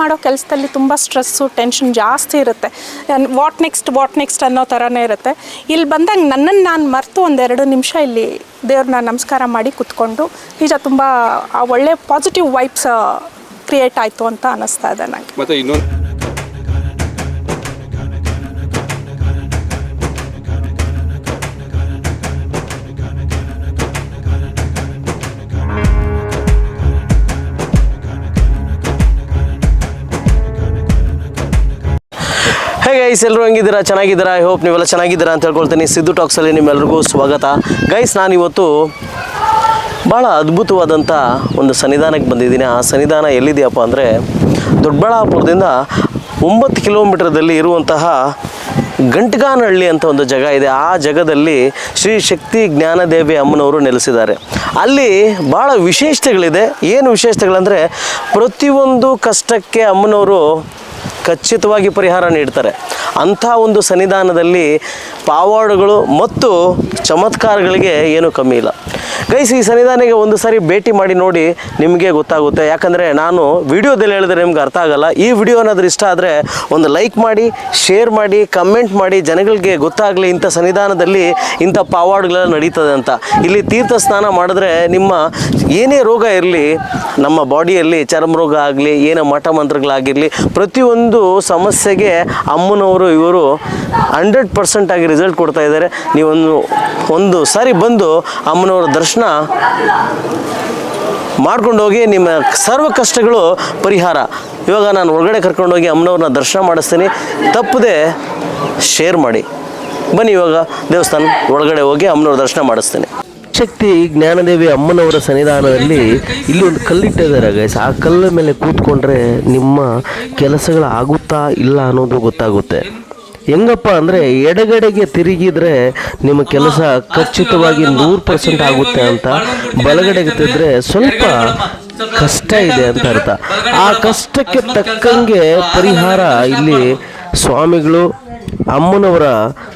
ಮಾಡೋ ಕೆಲಸದಲ್ಲಿ ತುಂಬ ಸ್ಟ್ರೆಸ್ಸು, ಟೆನ್ಷನ್ ಜಾಸ್ತಿ ಇರುತ್ತೆ. ವಾಟ್ ನೆಕ್ಸ್ಟ್ ವಾಟ್ ನೆಕ್ಸ್ಟ್ ಅನ್ನೋ ಥರನೇ ಇರುತ್ತೆ. ಇಲ್ಲಿ ಬಂದಾಗ ನನ್ನನ್ನು ನಾನು ಮರೆತು ಒಂದೆರಡು ನಿಮಿಷ ಇಲ್ಲಿ ದೇವ್ರನ್ನ ನಮಸ್ಕಾರ ಮಾಡಿ ಕುತ್ಕೊಂಡು ನಿಜ ತುಂಬ ಆ ಒಳ್ಳೆ ಪಾಸಿಟಿವ್ ವೈಬ್ಸ್ ಕ್ರಿಯೇಟ್ ಆಯಿತು ಅಂತ ಅನ್ನಿಸ್ತಾ ಇದೆ ನನಗೆ ಗೈಸ್ ಎಲ್ಲರೂ ಹೆಂಗಿದ್ದೀರಾ? ಚೆನ್ನಾಗಿದ್ದೀರಾ? ಐ ಹೋಪ್ ನೀವೆಲ್ಲ ಚೆನ್ನಾಗಿದ್ದೀರಾ ಅಂತ ಹೇಳ್ಕೊಳ್ತೀನಿ. ಸಿದ್ದು ಟಾಕ್ಸಲ್ಲಿ ನಿಮ್ಮೆಲ್ರಿಗೂ ಸ್ವಾಗತ. ಗೈಸ್ ನಾನಿವತ್ತು ಭಾಳ ಅದ್ಭುತವಾದಂಥ ಒಂದು ಸನ್ನಿಧಾನಕ್ಕೆ ಬಂದಿದ್ದೀನಿ. ಆ ಸನ್ನಿಧಾನ ಎಲ್ಲಿದೆಯಪ್ಪ ಅಂದರೆ ದೊಡ್ಡಬಳ್ಳಾಪುರದಿಂದ ಒಂಬತ್ತು ಕಿಲೋಮೀಟರ್ದಲ್ಲಿ ಇರುವಂತಹ ಗಂಟಗಾನಹಳ್ಳಿ ಅಂತ ಒಂದು ಜಾಗ ಇದೆ. ಆ ಜಾಗದಲ್ಲಿ ಶ್ರೀ ಶಕ್ತಿ ಜ್ಞಾನದೇವಿ ಅಮ್ಮನವರು ನೆಲೆಸಿದ್ದಾರೆ. ಅಲ್ಲಿ ಭಾಳ ವಿಶೇಷತೆಗಳಿದೆ. ಏನು ವಿಶೇಷತೆಗಳಂದರೆ ಪ್ರತಿಯೊಂದು ಕಷ್ಟಕ್ಕೆ ಅಮ್ಮನವರು ಖಚಿತವಾಗಿ ಪರಿಹಾರ ನೀಡ್ತಾರೆ. ಅಂಥ ಒಂದು ಸನ್ನಿಧಾನದಲ್ಲಿ ಪಾವಾಡುಗಳು ಮತ್ತು ಚಮತ್ಕಾರಗಳಿಗೆ ಏನೂ ಕಮ್ಮಿ ಇಲ್ಲ. ಗೈಸ್, ಈ ಸನ್ನಿಧಾನಿಗೆ ಒಂದು ಸಾರಿ ಭೇಟಿ ಮಾಡಿ ನೋಡಿ ನಿಮಗೆ ಗೊತ್ತಾಗುತ್ತೆ. ಯಾಕಂದರೆ ನಾನು ವಿಡಿಯೋದಲ್ಲಿ ಹೇಳಿದ್ರೆ ನಿಮ್ಗೆ ಅರ್ಥ ಆಗಲ್ಲ. ಈ ವಿಡಿಯೋ ಏನಾದರೂ ಇಷ್ಟ ಆದರೆ ಒಂದು ಲೈಕ್ ಮಾಡಿ, ಶೇರ್ ಮಾಡಿ, ಕಮೆಂಟ್ ಮಾಡಿ, ಜನಗಳಿಗೆ ಗೊತ್ತಾಗಲಿ ಇಂಥ ಸನ್ನಿಧಾನದಲ್ಲಿ ಇಂಥ ಪಾವಾಡ್ಗಳೆಲ್ಲ ನಡೀತದೆ ಅಂತ. ಇಲ್ಲಿ ತೀರ್ಥ ಸ್ನಾನ ಮಾಡಿದ್ರೆ ನಿಮ್ಮ ಏನೇ ರೋಗ ಇರಲಿ, ನಮ್ಮ ಬಾಡಿಯಲ್ಲಿ ಚರ್ಮ ರೋಗ ಆಗಲಿ, ಏನೋ ಮಠ ಮಂತ್ರಗಳಾಗಿರಲಿ, ಪ್ರತಿಯೊಂದು ಸಮಸ್ಯೆಗೆ ಅಮ್ಮನವರು ಇವರು ಹಂಡ್ರೆಡ್ ಪರ್ಸೆಂಟ್ ಆಗಿ ರಿಸಲ್ಟ್ ಕೊಡ್ತಾ ಇದ್ದಾರೆ. ನೀವೊಂದು, ಒಂದು ಸಾರಿ ಬಂದು ಅಮ್ಮನವರ ದರ್ಶನ ಮಾಡ್ಕೊಂಡು ಹೋಗಿ ನಿಮ್ಮ ಸರ್ವ ಕಷ್ಟಗಳು ಪರಿಹಾರ. ಇವಾಗ ನಾನು ಹೊರಗಡೆ ಕರ್ಕೊಂಡೋಗಿ ಅಮ್ಮನವ್ರನ್ನ ದರ್ಶನ ಮಾಡಿಸ್ತೀನಿ. ತಪ್ಪದೆ ಶೇರ್ ಮಾಡಿ. ಬನ್ನಿ ಇವಾಗ ದೇವಸ್ಥಾನ ಒಳಗಡೆ ಹೋಗಿ ಅಮ್ಮನವ್ರ ದರ್ಶನ ಮಾಡಿಸ್ತೀನಿ. ಶಕ್ತಿ ಜ್ಞಾನದೇವಿ ಅಮ್ಮನವರ ಸನ್ನಿಧಾನದಲ್ಲಿ ಇಲ್ಲಿ ಒಂದು ಕಲ್ಲಿಟ್ಟಿದ್ದಾರೆ ಗೈಸ್ ಆ ಕಲ್ಲ ಮೇಲೆ ಕೂತ್ಕೊಂಡ್ರೆ ನಿಮ್ಮ ಕೆಲಸಗಳು ಆಗುತ್ತಾ ಇಲ್ಲ ಅನ್ನೋದು ಗೊತ್ತಾಗುತ್ತೆ. ಹೆಂಗಪ್ಪ ಅಂದರೆ ಎಡಗಡೆಗೆ ತಿರುಗಿದ್ರೆ ನಿಮ್ಮ ಕೆಲಸ ಖಚಿತವಾಗಿ ನೂರು ಪರ್ಸೆಂಟ್ ಆಗುತ್ತೆ ಅಂತ ಬಲಗಡೆಗೆ ತಿದ್ರೆ ಸ್ವಲ್ಪ ಕಷ್ಟ ಇದೆ ಅಂತ ಅರ್ಥ. ಆ ಕಷ್ಟಕ್ಕೆ ತಕ್ಕಂಗೆ ಪರಿಹಾರ ಇಲ್ಲಿ ಸ್ವಾಮಿಗಳು ಅಮ್ಮನವರ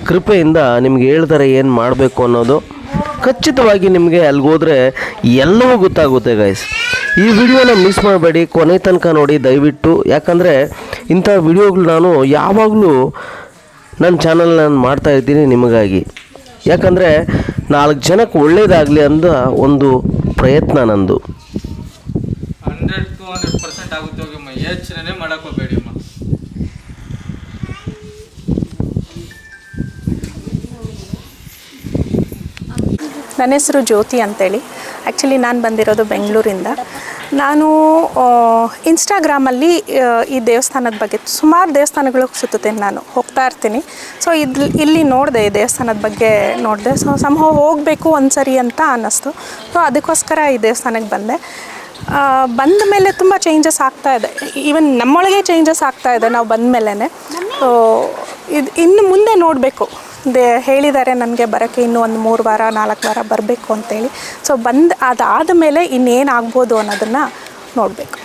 ಕೃಪೆಯಿಂದ ನಿಮ್ಗೆ ಹೇಳ್ತಾರೆ ಏನು ಮಾಡಬೇಕು ಅನ್ನೋದು. ಖಚಿತವಾಗಿ ನಿಮಗೆ ಅಲ್ಲಿಗೆ ಹೋದರೆ ಎಲ್ಲವೂ ಗೊತ್ತಾಗುತ್ತೆ ಗೈಸ್ ಈ ವಿಡಿಯೋನ ಮಿಸ್ ಮಾಡಬೇಡಿ ಕೊನೆ ತನಕ ನೋಡಿ ದಯವಿಟ್ಟು. ಯಾಕಂದರೆ ಇಂಥ ವಿಡಿಯೋಗಳು ನಾನು ಯಾವಾಗಲೂ ನನ್ನ ಚಾನಲ್ ನಾನು ಮಾಡ್ತಾ ಇದ್ದೀನಿ ನಿಮಗಾಗಿ. ಯಾಕಂದರೆ ನಾಲ್ಕು ಜನಕ್ಕೆ ಒಳ್ಳೆಯದಾಗಲಿ ಅಂತ ಒಂದು ಪ್ರಯತ್ನ ನಂದು. ಹಂಡ್ರೆಡ್ ಟು ಹಂಡ್ರೆಡ್ ಪರ್ಸೆಂಟ್ ಆಗುತ್ತೆ ಹೋಗಿಮ್ಮ. ಯೋಚನೆ ಮಾಡಕ್ ಹೋಗ್ಬೇಡಿ ಅಮ್ಮ ನನ್ನ ಹೆಸರು ಜ್ಯೋತಿ ಅಂತೇಳಿ. ಆ್ಯಕ್ಚುಲಿ ನಾನು ಬಂದಿರೋದು ಬೆಂಗಳೂರಿಂದ. ನಾನು ಇನ್ಸ್ಟಾಗ್ರಾಮಲ್ಲಿ ಈ ದೇವಸ್ಥಾನದ ಬಗ್ಗೆ ಸುಮಾರು ದೇವಸ್ಥಾನಗಳಿಗೆ ಸುತ್ತುತ್ತೇನೆ ನಾನು ಹೋಗ್ತಾ ಇರ್ತೀನಿ. ಸೊ ಇದು ಇಲ್ಲಿ ನೋಡಿದೆ ಈ ದೇವಸ್ಥಾನದ ಬಗ್ಗೆ ನೋಡಿದೆ. ಸೊ ಸಂಭವ ಹೋಗಬೇಕು ಒಂದ್ಸರಿ ಅಂತ ಅನ್ನಿಸ್ತು. ಸೊ ಅದಕ್ಕೋಸ್ಕರ ಈ ದೇವಸ್ಥಾನಕ್ಕೆ ಬಂದೆ. ಬಂದ ಮೇಲೆ ತುಂಬ ಚೇಂಜಸ್ ಆಗ್ತಾ ಇದೆ. ಈವನ್ ನಮ್ಮೊಳಗೆ ಚೇಂಜಸ್ ಆಗ್ತಾ ಇದೆ ನಾವು ಬಂದ ಮೇಲೇ ಸೊ ಇದು ಇನ್ನು ಮುಂದೆ ನೋಡಬೇಕು. ದೇ ಹೇಳಿದ್ದಾರೆ ನನಗೆ ಬರೋಕ್ಕೆ ಇನ್ನೂ ಒಂದು ಮೂರು ವಾರ ನಾಲ್ಕು ವಾರ ಬರಬೇಕು ಅಂತೇಳಿ. ಸೊ ಬಂದು ಅದಾದ ಮೇಲೆ ಇನ್ನೇನು ಆಗ್ಬೋದು ಅನ್ನೋದನ್ನು ನೋಡಬೇಕು.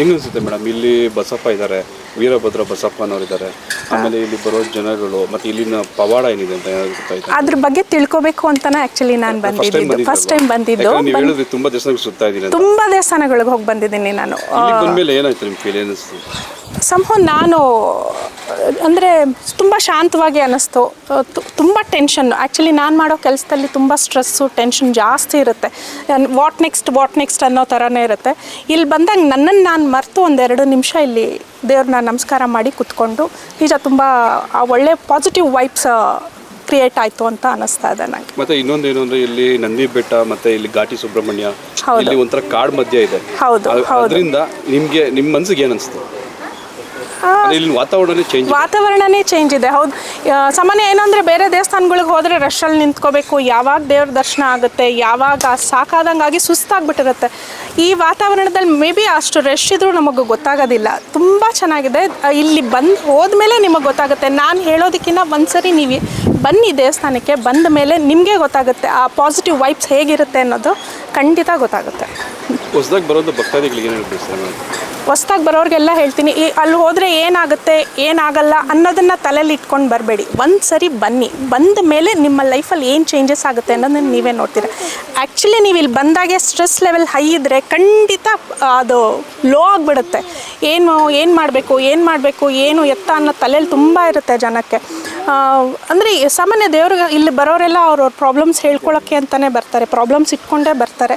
ಏನು ಅನಿಸುತ್ತೆ ಮೇಡಮ್? ಇಲ್ಲಿ ಬಸಪ್ಪ ಇದ್ದಾರೆ ವೀರಭದ್ರ ಬಸಪ್ಪ ಅನ್ನೋರು ಇದ್ದಾರೆ ಆಮೇಲೆ ಇಲ್ಲಿ ಬರೋ ಜನಗಳು ಮತ್ತೆ ಇಲ್ಲಿನ ಪವಾಡ ಏನಿದೆ ಅಂತ ಅದ್ರ ಬಗ್ಗೆ ತಿಳ್ಕೊಬೇಕು ಅಂತಾನೆ ಆ್ಯಕ್ಚುಲಿ ನಾನು ಬಂದಿದ್ದೀನಿ ಬಂದಿದ್ದು. ಫಸ್ಟ್ ಟೈಮ್ ಬಂದಿದ್ದು. ತುಂಬಾ ದೇವಸ್ಥಾನಕ್ಕೆ ಸುತ್ತಾ ಇದ್ದೀನಿ ತುಂಬ ದೇವಸ್ಥಾನಗಳಿಗೆ ಹೋಗಿ ಬಂದಿದ್ದೀನಿ ನಾನು. ಬಂದ್ಮೇಲೆ ಏನಾಯ್ತು ನಿಮ್ಗೆ ಫೀಲ್ ಏನಿಸ್ತು? ಸಂಭವ ನಾನು ಅಂದರೆ ತುಂಬ ಶಾಂತವಾಗಿ ಅನ್ನಿಸ್ತು ತುಂಬ ಟೆನ್ಷನ್ ಆ್ಯಕ್ಚುಲಿ ನಾನು ಮಾಡೋ ಕೆಲಸದಲ್ಲಿ ತುಂಬ ಸ್ಟ್ರೆಸ್ಸು ಟೆನ್ಷನ್ ಜಾಸ್ತಿ ಇರುತ್ತೆ. ವಾಟ್ ನೆಕ್ಸ್ಟ್ ವಾಟ್ ನೆಕ್ಸ್ಟ್ ಅನ್ನೋ ಥರನೇ ಇರುತ್ತೆ. ಇಲ್ಲಿ ಬಂದಾಗ ನನ್ನನ್ನು ನಾನು ಮರೆತು ಒಂದೆರಡು ನಿಮಿಷ ಇಲ್ಲಿ ದೇವ್ರನ್ನ ನಮಸ್ಕಾರ ಮಾಡಿ ಕುತ್ಕೊಂಡು ನಿಜ ತುಂಬ ಆ ಒಳ್ಳೆ ಪಾಸಿಟಿವ್ ವೈಬ್ಸ್ ಕ್ರಿಯೇಟ್ ಆಯಿತು ಅಂತ ಅನ್ನಿಸ್ತಾ ಇದೆ ನನಗೆ ಮತ್ತೆ ಇನ್ನೊಂದು ಏನು ಅಂದ್ರೆ ಇಲ್ಲಿ ನಂದಿ ಬೆಟ್ಟ ಮತ್ತೆ ಇಲ್ಲಿ ಘಾಟಿ ಸುಬ್ರಹ್ಮಣ್ಯ. ಇಲ್ಲಿ ಒಂಥರ ಕಾಡ್ ಮಧ್ಯ ಇದೆ. ಹೌದು, ಅದರಿಂದ ನಿಮಗೆ ನಿಮ್ಮ ಮನಸ್ಸಿಗೆ ಏನು ಅನ್ಸ್ತು? ಇಲ್ಲಿ ವಾತಾವರಣನೇ ಚೇಂಜ್ ವಾತಾವರಣನೇ ಚೇಂಜ್ ಇದೆ ಹೌದು. ಸಾಮಾನ್ಯ ಏನಂದ್ರೆ ಬೇರೆ ದೇವಸ್ಥಾನಗಳಿಗೆ ಹೋದ್ರೆ ರಶಲ್ಲಿ ನಿಂತ್ಕೋಬೇಕು ಯಾವಾಗ ದೇವ್ರ ದರ್ಶನ ಆಗುತ್ತೆ ಯಾವಾಗ ಸಾಕಾದಂಗಾಗಿ ಸುಸ್ತಾಗ್ಬಿಟ್ಟಿರುತ್ತೆ. ಈ ವಾತಾವರಣದಲ್ಲಿ ಮೇ ಬಿ ಅಷ್ಟು ರಶ್ ಇದ್ರೂ ನಮಗೆ ಗೊತ್ತಾಗೋದಿಲ್ಲ. ತುಂಬ ಚೆನ್ನಾಗಿದೆ. ಇಲ್ಲಿ ಬಂದು ಹೋದ್ಮೇಲೆ ನಿಮಗೆ ಗೊತ್ತಾಗುತ್ತೆ. ನಾನು ಹೇಳೋದಕ್ಕಿಂತ ಒಂದ್ಸರಿ ನೀವು ಬನ್ನಿ ದೇವಸ್ಥಾನಕ್ಕೆ ಬಂದ ಮೇಲೆ ನಿಮಗೆ ಗೊತ್ತಾಗುತ್ತೆ ಆ ಪಾಸಿಟಿವ್ ವೈಬ್ಸ್ ಹೇಗಿರುತ್ತೆ ಅನ್ನೋದು ಖಂಡಿತ ಗೊತ್ತಾಗುತ್ತೆ. ಹೊಸದಾಗಿ ಬರೋದು ಭಕ್ತಾದಿಗಳಿಗೆ ಏನು ಹೇಳ್ತೀವಿ ಸರ್ ಬರೋರಿಗೆಲ್ಲ ಹೇಳ್ತೀನಿ, ಈ ಅಲ್ಲಿ ಹೋದರೆ ಏನಾಗುತ್ತೆ, ಏನಾಗಲ್ಲ ಅನ್ನೋದನ್ನು ತಲೆಯಲ್ಲಿ ಇಟ್ಕೊಂಡು ಬರಬೇಡಿ. ಒಂದು ಸರಿ ಬನ್ನಿ, ಬಂದ ಮೇಲೆ ನಿಮ್ಮ ಲೈಫಲ್ಲಿ ಏನು ಚೇಂಜಸ್ ಆಗುತ್ತೆ ಅನ್ನೋದನ್ನ ನೀವೇ ನೋಡ್ತೀರ. ಆ್ಯಕ್ಚುಲಿ ನೀವು ಇಲ್ಲಿ ಬಂದಾಗೆ ಸ್ಟ್ರೆಸ್ ಲೆವೆಲ್ ಹೈ ಇದ್ದರೆ ಖಂಡಿತ ಅದು ಲೋ ಆಗಿಬಿಡುತ್ತೆ. ಏನು ಏನು ಮಾಡಬೇಕು ಏನು ಮಾಡಬೇಕು, ಏನು ಎತ್ತ ಅನ್ನೋ ತಲೆಯಲ್ಲಿ ತುಂಬ ಇರುತ್ತೆ ಜನಕ್ಕೆ. ಅಂದರೆ ಸಾಮಾನ್ಯ ದೇವ್ರಿಗೆ ಇಲ್ಲಿ ಬರೋರೆಲ್ಲ ಅವ್ರವ್ರ ಪ್ರಾಬ್ಲಮ್ಸ್ ಹೇಳ್ಕೊಳ್ಳೋಕ್ಕೆ ಅಂತಲೇ ಬರ್ತಾರೆ ಪ್ರಾಬ್ಲಮ್ಸ್ ಇಟ್ಕೊಂಡೇ ಬರ್ತಾರೆ.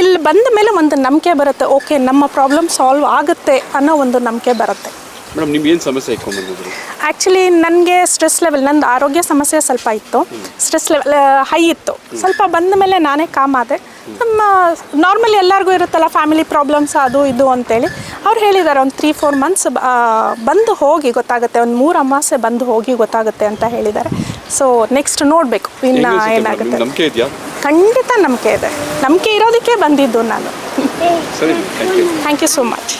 ಇಲ್ಲಿ ಬಂದ ಮೇಲೆ ಒಂದು ನಂಬಿಕೆ ಬರುತ್ತೆ. ಓಕೆ ನಮ್ಮ ಪ್ರಾಬ್ಲಮ್ ಸಾಲ್ವ್ ಆಗುತ್ತೆ ಅನ್ನೋ ಒಂದು ನಂಬಿಕೆ ಬರುತ್ತೆ. ಮೇಡಮ್ ನಿಮ್ಗೆ ಏನು ಸಮಸ್ಯೆ ಇಟ್ಕೊಂಡ್ಬಂದಿದ್ರು ಆ್ಯಕ್ಚುಲಿ ನನಗೆ ಸ್ಟ್ರೆಸ್ ಲೆವೆಲ್ ನಂದು ಆರೋಗ್ಯ ಸಮಸ್ಯೆ ಸ್ವಲ್ಪ ಇತ್ತು. ಸ್ಟ್ರೆಸ್ ಲೆವೆಲ್ ಹೈ ಇತ್ತು. ಸ್ವಲ್ಪ ಬಂದ ಮೇಲೆ ನಾನೇ ಕಾಮ್ ಆದೆ. ನಮ್ಮ ನಾರ್ಮಲಿ ಎಲ್ಲರಿಗೂ ಇರುತ್ತಲ್ಲ ಫ್ಯಾಮಿಲಿ ಪ್ರಾಬ್ಲಮ್ಸ್ ಅದು ಇದು ಅಂತೇಳಿ. ಅವ್ರು ಹೇಳಿದ್ದಾರೆ ಒಂದು ತ್ರೀ ಫೋರ್ ಮಂತ್ಸ್ ಬಂದು ಹೋಗಿ ಗೊತ್ತಾಗುತ್ತೆ. ಒಂದು ಮೂರು ಅಮಾಸೆ ಬಂದು ಹೋಗಿ ಗೊತ್ತಾಗುತ್ತೆ ಅಂತ ಹೇಳಿದ್ದಾರೆ ಸೊ ನೆಕ್ಸ್ಟ್ ನೋಡಬೇಕು. ಇನ್ನು ಏನಾಗುತ್ತೆ ಖಂಡಿತ ನಂಬಿಕೆ ಇದೆ. ನಂಬಿಕೆ ಇರೋದಕ್ಕೆ ಬಂದಿದ್ದು ನಾನು. ಸರಿ thank you thank you so much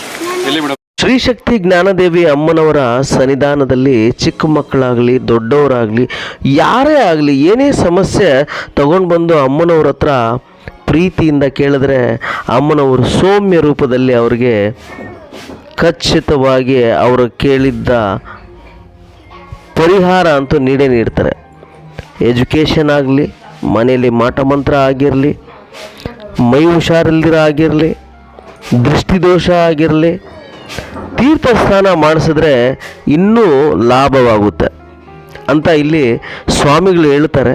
ಎಲ್ಲಿ ಮೇಡಮ್? ಶ್ರೀಶಕ್ತಿ ಜ್ಞಾನದೇವಿ ಅಮ್ಮನವರ ಸನ್ನಿಧಾನದಲ್ಲಿ ಚಿಕ್ಕ ಮಕ್ಕಳಾಗಲಿ ದೊಡ್ಡವರಾಗಲಿ ಯಾರೇ ಆಗಲಿ ಏನೇ ಸಮಸ್ಯೆ ತಗೊಂಡು ಬಂದು ಅಮ್ಮನವ್ರ ಹತ್ರ ಪ್ರೀತಿಯಿಂದ ಕೇಳಿದ್ರೆ ಅಮ್ಮನವರು ಸೌಮ್ಯ ರೂಪದಲ್ಲಿ ಅವರಿಗೆ ಖಚಿತವಾಗಿ ಅವರು ಕೇಳಿದ್ದ ಪರಿಹಾರ ಅಂತೂ ನೀಡೇ ನೀಡ್ತಾರೆ. ಎಜುಕೇಷನ್ ಆಗಲಿ ಮನೆಯಲ್ಲಿ ಮಾಟ ಮಂತ್ರ ಆಗಿರಲಿ ಮೈ ಹುಷಾರಿಲ್ದಿರ ಆಗಿರಲಿ ದೃಷ್ಟಿದೋಷ ಆಗಿರಲಿ ತೀರ್ಥ ಸ್ನಾನ ಮಾಡಿಸಿದ್ರೆ ಇನ್ನೂ ಲಾಭವಾಗುತ್ತೆ ಅಂತ ಇಲ್ಲಿ ಸ್ವಾಮಿಗಳು ಹೇಳ್ತಾರೆ.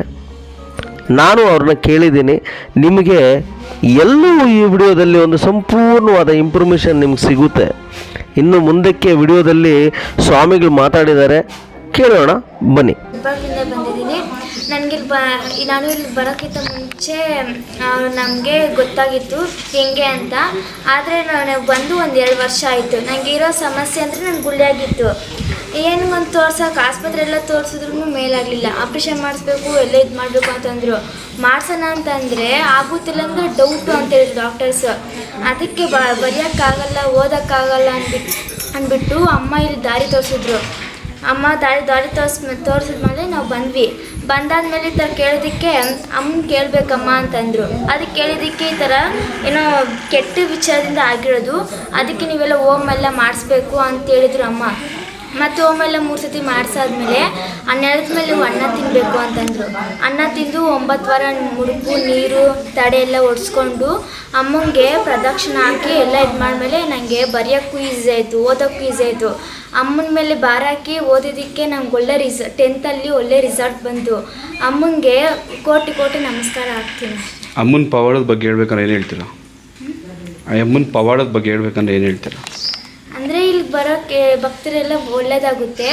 ನಾನು ಅವ್ರನ್ನ ಕೇಳಿದ್ದೀನಿ, ನಿಮಗೆ ಎಲ್ಲೂ ಈ ವಿಡಿಯೋದಲ್ಲಿ ಒಂದು ಸಂಪೂರ್ಣವಾದ ಇಂಪ್ರೂಮೇಷನ್ ನಿಮ್ಗೆ ಸಿಗುತ್ತೆ. ಇನ್ನು ಮುಂದಕ್ಕೆ ವಿಡಿಯೋದಲ್ಲಿ ಸ್ವಾಮಿಗಳು ಮಾತಾಡಿದ್ದಾರೆ, ಕೇಳೋಣ, ಬನ್ನಿ. ನನಗೆ ಬ, ನಾನು ಇಲ್ಲಿ ಬರೋಕ್ಕಿಂತ ಮುಂಚೆ ನಮಗೆ ಗೊತ್ತಾಗಿತ್ತು ಹೆಂಗೆ ಅಂತ. ಆದರೆ ನಾನು ಬಂದು ಒಂದು ಎರಡು ವರ್ಷ ಆಯಿತು. ನನಗೆ ಇರೋ ಸಮಸ್ಯೆ ಅಂದರೆ ನನಗೆ ಏನು ಒಂದು ತೋರ್ಸೋಕೆ, ಆಸ್ಪತ್ರೆ ಎಲ್ಲ ತೋರಿಸಿದ್ರು ಮೇಲಾಗಲಿಲ್ಲ. ಆಪ್ರೇಷನ್ ಮಾಡಿಸ್ಬೇಕು, ಎಲ್ಲ ಇದು ಮಾಡಬೇಕು ಅಂತಂದರು. ಮಾಡ್ಸೋಣ ಅಂತಂದರೆ ಆಗುತ್ತಿಲ್ಲ ಅಂದರೆ ಡೌಟು ಅಂತ ಹೇಳಿದ್ರು ಡಾಕ್ಟರ್ಸ್ ಅದಕ್ಕೆ ಬ, ಬರೆಯೋಕ್ಕಾಗಲ್ಲ, ಓದೋಕ್ಕಾಗಲ್ಲ ಅಂದ್ಬಿಟ್ಟು ಅಂದ್ಬಿಟ್ಟು ಅಮ್ಮ ಇಲ್ಲಿ ದಾರಿ ತೋರಿಸಿದ್ರು. ಅಮ್ಮ, ದಾರಿ ದಾರಿ ತೋರ್ಸ್ ತೋರಿಸಿದ್ಮೇಲೆ ನಾವು ಬಂದ್ವಿ. ಬಂದಾದ್ಮೇಲೆ ಈ ಥರ ಕೇಳೋದಕ್ಕೆ ಅಮ್ಮನ ಕೇಳಬೇಕಮ್ಮ ಅಂತಂದರು. ಅದಕ್ಕೆ ಕೇಳಿದ್ದಕ್ಕೆ ಈ ಥರ ಏನೋ ಕೆಟ್ಟ ವಿಚಾರದಿಂದ ಆಗಿರೋದು. ಅದಕ್ಕೆ ನೀವೆಲ್ಲ ಓಮ್ ಎಲ್ಲ ಮಾಡಿಸ್ಬೇಕು ಅಂತ ಹೇಳಿದ್ರು ಅಮ್ಮ. ಮತ್ತು ಆಮೇಲೆ ಮೂರು ಸತಿ ಮಾಡಿಸಾದ್ಮೇಲೆ ಹನ್ನೆರಡು ಮೇಲೆ ಅನ್ನ ತಿನ್ನಬೇಕು ಅಂತಂದರು. ಅನ್ನ ತಿಂದು ಒಂಬತ್ತು ವಾರ ಮುಡುಪು ನೀರು ತಡೆ ಎಲ್ಲ ಒಡಿಸ್ಕೊಂಡು ಅಮ್ಮಂಗೆ ಪ್ರದಕ್ಷಿಣೆ ಹಾಕಿ ಎಲ್ಲ ಇದು ಮಾಡಿದ್ಮೇಲೆ ನನಗೆ ಬರೆಯೋಕ್ಕೂ ಈಸಿ ಆಯಿತು ಓದೋಕ್ಕೂ ಈಸಿ ಆಯಿತು. ಅಮ್ಮನ ಮೇಲೆ ಭಾರ ಹಾಕಿ ಓದಿದ್ದಕ್ಕೆ ನಂಗೆ ಒಳ್ಳೆ ರಿಸ ಟೆಂತಲ್ಲಿ ಒಳ್ಳೆ ರಿಸಲ್ಟ್ ಬಂತು. ಅಮ್ಮನಿಗೆ ಕೋಟಿ ಕೋಟಿ ನಮಸ್ಕಾರ ಹಾಕ್ತೀನಿ. ಅಮ್ಮನ ಪವಾಡದ ಬಗ್ಗೆ ಹೇಳ್ಬೇಕಂದ್ರೆ ಏನು ಹೇಳ್ತೀರಾ? ಆ ಅಮ್ಮನ ಪವಾಡದ ಬಗ್ಗೆ ಹೇಳ್ಬೇಕಂದ್ರೆ ಏನು ಹೇಳ್ತೀರಾ? ಬರೋಕ್ಕೆ ಭಕ್ತರೆಲ್ಲ ಒಳ್ಳೆಯದಾಗುತ್ತೆ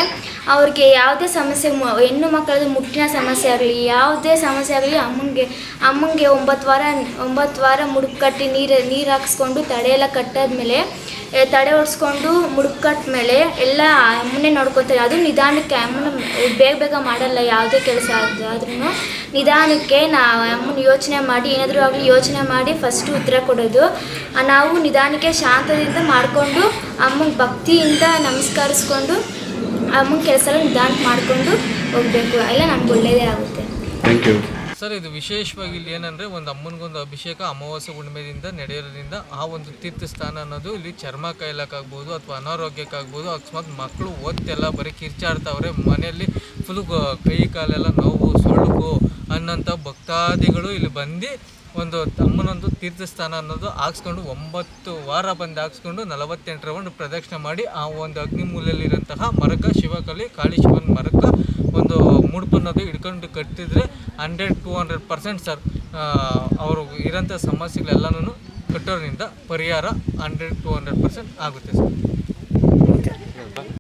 ಅವ್ರಿಗೆ ಯಾವುದೇ ಸಮಸ್ಯೆ ಹೆಣ್ಣು ಮಕ್ಕಳದ್ದು ಮುಟ್ಟಿನ ಸಮಸ್ಯೆ ಆಗಲಿ ಯಾವುದೇ ಸಮಸ್ಯೆ ಆಗಲಿ ಅಮ್ಮಂಗೆ ಅಮ್ಮನಿಗೆ ಒಂಬತ್ತು ವಾರ ಒಂಬತ್ತು ವಾರ ಮುಡುಕು ಕಟ್ಟಿ ನೀರು ನೀರು ಹಾಕಿಸ್ಕೊಂಡು ತಡೆಯೆಲ್ಲ ಎಲ್ಲ ಕಟ್ಟಾದ್ಮೇಲೆ ಎ, ತಡೆ ಹೊಡ್ಸ್ಕೊಂಡು ಮುಡ್ಕಟ್ ಮೇಲೆ ಎಲ್ಲ ಅಮ್ಮನೇ ನೋಡ್ಕೊತಾರೆ. ಅದು ನಿಧಾನಕ್ಕೆ ಅಮ್ಮನ ಬೇಗ ಬೇಗ ಮಾಡಲ್ಲ, ಯಾವುದೇ ಕೆಲಸ ಆದ್ರೂ. ನಿಧಾನಕ್ಕೆ ನಾವು ಅಮ್ಮನ ಯೋಚನೆ ಮಾಡಿ, ಏನಾದರೂ ಆಗಲಿ ಯೋಚನೆ ಮಾಡಿ ಫಸ್ಟು ಉತ್ತರ ಕೊಡೋದು. ನಾವು ನಿಧಾನಕ್ಕೆ ಶಾಂತದಿಂದ ಮಾಡಿಕೊಂಡು ಅಮ್ಮನ ಭಕ್ತಿಯಿಂದ ನಮಸ್ಕರಿಸ್ಕೊಂಡು ಅಮ್ಮನ ಕೆಲಸ ನಿಧಾನಕ್ಕೆ ಮಾಡಿಕೊಂಡು ಹೋಗಬೇಕು. ಎಲ್ಲ ನಮ್ಗೆ ಒಳ್ಳೆಯದೇ ಆಗುತ್ತೆ. ಥ್ಯಾಂಕ್ ಯು ಸರ್, ಇದು ವಿಶೇಷವಾಗಿ ಇಲ್ಲಿ ಏನಂದರೆ ಒಂದು ಅಮ್ಮನಿಗೊಂದು ಅಭಿಷೇಕ ಅಮಾವಾಸ್ಯ ಹುಣ್ಣಿಮೆದಿಂದ ನಡೆಯೋದ್ರಿಂದ ಆ ಒಂದು ತೀರ್ಥ ಸ್ಥಾನ ಅನ್ನೋದು ಇಲ್ಲಿ ಚರ್ಮ ಕಾಯಿಲಕ್ಕಾಗ್ಬೋದು ಅಥವಾ ಅನಾರೋಗ್ಯಕ್ಕಾಗ್ಬೋದು. ಅಕಸ್ಮಾತ್ ಮಕ್ಕಳು ಓದ್ತೆಲ್ಲ ಬರೀ ಕಿರ್ಚಾಡ್ತಾವ್ರೆ. ಮನೆಯಲ್ಲಿ ಫುಲ್ ಕೈ ಕಾಲೆಲ್ಲ ನೋವು ಸೊಳ್ಳು ಅನ್ನೋಂಥ ಭಕ್ತಾದಿಗಳು ಇಲ್ಲಿ ಬಂದು ಒಂದು ತಮ್ಮನೊಂದು ತೀರ್ಥಸ್ಥಾನ ಅನ್ನೋದು ಹಾಕ್ಸ್ಕೊಂಡು ಒಂಬತ್ತು ವಾರ ಬಂದು ಹಾಕ್ಸ್ಕೊಂಡು ನಲವತ್ತೆಂಟು ರೌಂಡ್ ಪ್ರದಕ್ಷಿಣೆ ಮಾಡಿ ಆ ಒಂದು ಅಗ್ನಿಮೂಲೆಯಲ್ಲಿರೋಂತಹ ಮರಕ, ಶಿವಕಲಿ, ಕಾಳಿ ಶಿವನ ಮರಕ ಒಂದು ಮುಡುಪು ಅನ್ನೋದು ಹಿಡ್ಕೊಂಡು ಕಟ್ಟಿದರೆ hundred, two hundred percent sir ಅವರು ಇರೋಂಥ ಸಮಸ್ಯೆಗಳೆಲ್ಲನೂ ಕಟ್ಟೋದ್ರಿಂದ ಪರಿಹಾರ ಹಂಡ್ರೆಡ್, ಟು ಹಂಡ್ರೆಡ್ ಪರ್ಸೆಂಟ್ ಆಗುತ್ತೆ ಸರ್.